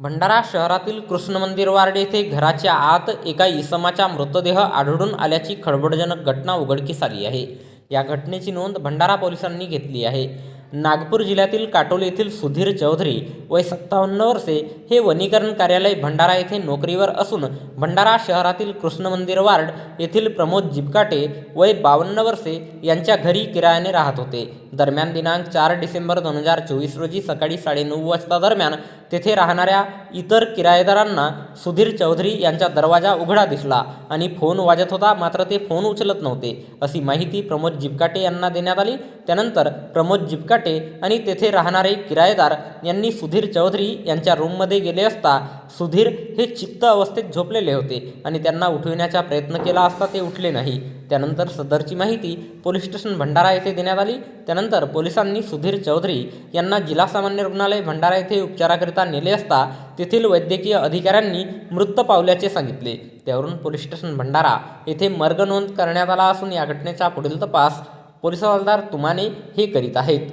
भंडारा शहरातील कृष्ण मंदिर वार्ड येथे घराच्या आत एका इसमाचा मृतदेह आढळून आल्याची खळबळजनक घटना उघडकीस आली आहे. या घटनेची नोंद भंडारा पोलिसांनी घेतली आहे. नागपूर जिल्ह्यातील काटोल येथील सुधीर चौधरी वय सत्तावन्न वर्षे हे वनीकरण कार्यालय भंडारा येथे नोकरीवर असून भंडारा शहरातील कृष्ण मंदिर वार्ड येथील प्रमोद जिबकाटे वय बावन्न वर्षे यांच्या घरी किरायाने राहत होते. दरम्यान दिनांक चार डिसेंबर दोन हजार चोवीस रोजी सकाळी साडेनऊ वाजता दरम्यान तेथे राहणाऱ्या इतर किरायेदारांना सुधीर चौधरी यांचा दरवाजा उघडा दिसला. आणि फोन वाजत होता मात्र ते फोन उचलत नव्हते. अशी माहिती प्रमोद जिबकाटे यांना देण्यात आली. त्यानंतर प्रमोद जिबकाटे आणि तेथे राहणारे किरायेदार यांनी सुधीर चौधरी यांच्या रूममध्ये गेले असता सुधीर हे चित्त अवस्थेत झोपलेले होते आणि त्यांना उठविण्याचा प्रयत्न केला असता ते उठले नाही. त्यानंतर सदरची माहिती पोलीस स्टेशन भंडारा येथे देण्यात आली. त्यानंतर पोलिसांनी सुधीर चौधरी यांना जिल्हा सामान्य रुग्णालय भंडारा येथे उपचाराकरिता नेले असता तेथील वैद्यकीय अधिकाऱ्यांनी मृत पावल्याचे सांगितले. त्यावरून पोलीस स्टेशन भंडारा येथे मर्ग नोंद करण्यात आला असून या घटनेचा पुढील तपास पोलीस हवालदार तुमाने हे करीत आहेत.